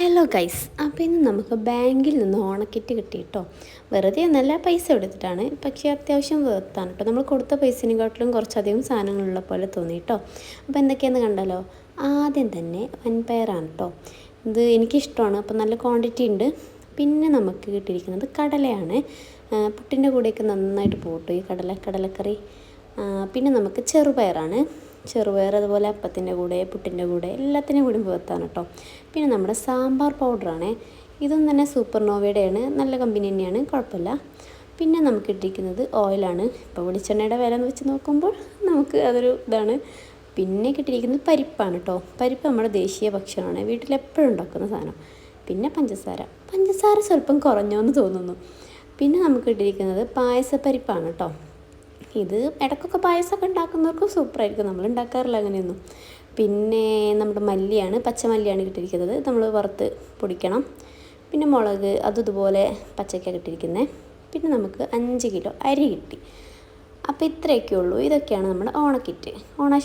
Hello guys അപ്പോൾ ഇന്ന് നമുക്ക് ബാങ്കിൽ നിന്ന് ഓണക്കിറ്റ് കിട്ടി കേട്ടോ വെറുതെ നല്ല പൈസ എടുത്തിട്ടാണ് പക്ഷേ അത്യാവശ്യം വെർത്താണ് കേട്ടോ നമ്മൾ കൊടുത്ത പൈസേനെക്കാട്ടിലും കുറച്ചധികം സാധനങ്ങളുള്ള പോലെ തോന്നി കേട്ടോ അപ്പോൾ എന്തൊക്കെയാണെന്ന് കണ്ടല്ലോ ആദ്യം തന്നെ വൻപയറാണ് കേട്ടോ ഇത് എനിക്കിഷ്ടമാണ്. അപ്പോൾ നല്ല ക്വാണ്ടിറ്റി ഉണ്ട്. പിന്നെ നമുക്ക് കിട്ടിയിരിക്കുന്നത് കടലയാണ്. പുട്ടിന്റെ കൂടെയൊക്കെ നന്നായിട്ട് പോട്ടു ഈ കടല കടലക്കറി. പിന്നെ നമുക്ക് ചെറുപയറാണ്. ചെറുപയർ അതുപോലെ അപ്പത്തിന്റെ കൂടെ പുട്ടിന്റെ കൂടെ എല്ലാത്തിന്റെ കൂടി വേർത്താണ് കേട്ടോ പിന്നെ നമ്മുടെ സാമ്പാർ പൗഡറാണ് ഇതും തന്നെ സൂപ്പർ നോവയുടെയാണ് നല്ല കമ്പനി തന്നെയാണ് കുഴപ്പമില്ല. പിന്നെ നമുക്ക് കിട്ടിയിരിക്കുന്നത് ഓയിലാണ്. ഇപ്പോൾ വെളിച്ചെണ്ണയുടെ വില എന്ന് വെച്ച് നോക്കുമ്പോൾ നമുക്ക് അതൊരു ഇതാണ്. പിന്നെ കിട്ടിയിരിക്കുന്നത് പരിപ്പാണ് കേട്ടോ പരിപ്പ് നമ്മുടെ ദേശീയ ഭക്ഷണമാണ്. വീട്ടിലെപ്പോഴും ഉണ്ടാക്കുന്ന സാധനം. പിന്നെ പഞ്ചസാര. പഞ്ചസാര സ്വല്പം കുറഞ്ഞോ എന്ന് തോന്നുന്നു. പിന്നെ നമുക്ക് കിട്ടിയിരിക്കുന്നത് പായസപ്പരിപ്പാണ് കേട്ടോ ഇത് ഇടയ്ക്കൊക്കെ പായസമൊക്കെ ഉണ്ടാക്കുന്നവർക്ക് സൂപ്പറായിരിക്കും. നമ്മൾ ഉണ്ടാക്കാറില്ല അങ്ങനെയൊന്നും. പിന്നെ നമ്മുടെ മല്ലിയാണ് പച്ചമല്ലിയാണ് കിട്ടിയിരിക്കുന്നത് നമ്മൾ വറുത്ത് പൊടിക്കണം. പിന്നെ മുളക് അതും ഇതുപോലെ പച്ചയ്ക്കാണ് കിട്ടിയിരിക്കുന്നത് പിന്നെ നമുക്ക് അഞ്ച് കിലോ അരി കിട്ടി. അപ്പോൾ ഇത്രയൊക്കെ ഉള്ളൂ ഇതൊക്കെയാണ് നമ്മുടെ ഓണക്കിറ്റ്. ഓണ